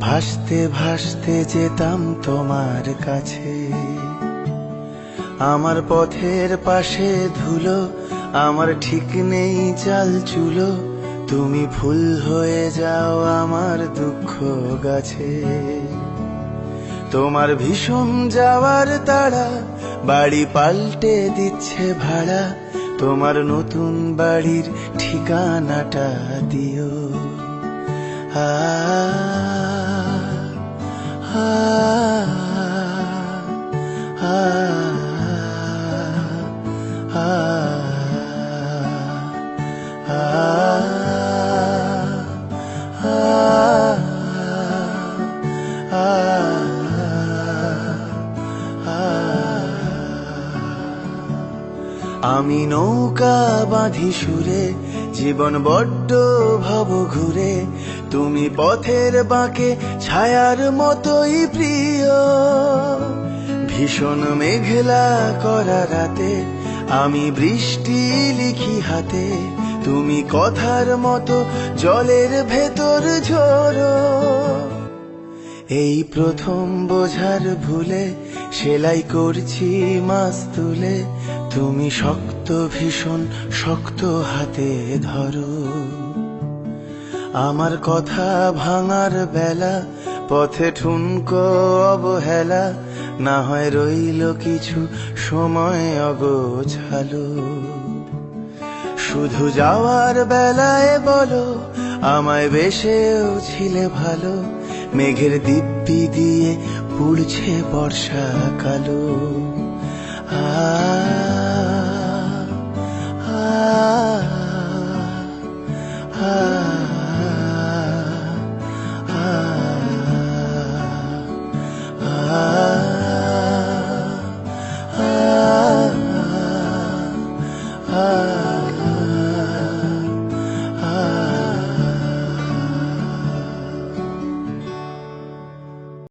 ভাসতে ভাসতে যেতাম তোমার কাছে। আমার পথের পাশে ধুলো, আমার ঠিক নেই চাল চুলো, তুমি ফুল হয়ে যাও আমার দুঃখ গাছে। তোমার ভীষণ যাওয়ার তাড়া, বাড়ি পাল্টে দিচ্ছে ভাড়া, তোমার নতুন বাড়ির ঠিকানাটা দিও। আ আমি নৌকা বাঁধি সুরে, জীবন বড্ড ভব ঘুরে। তুমি পথের বাঁকে, ছায়ার মতোই প্রিয়। ভীষণ মেঘলা করা রাতে, আমি বৃষ্টি লিখি হাতে। তুমি কথার মতো জলের ভেতর ঝরো। এই প্রথম বোঝার ভুলে সেলাই করছি মাছ তুলে। তুমি শক্ত ভীষণ, শক্ত হাতে ধরো। আমার কথা ভাঙার বেলা, পথে ঠুনকো অবহেলা, না হয় রইল কিছু সময় অগোছালো। শুধু যাওয়ার বেলায় বলো, আমায় বেশেও ছিলে ভালো। মেঘের দিব্যি দিয়ে উড়ছে বর্ষাকালো আ আ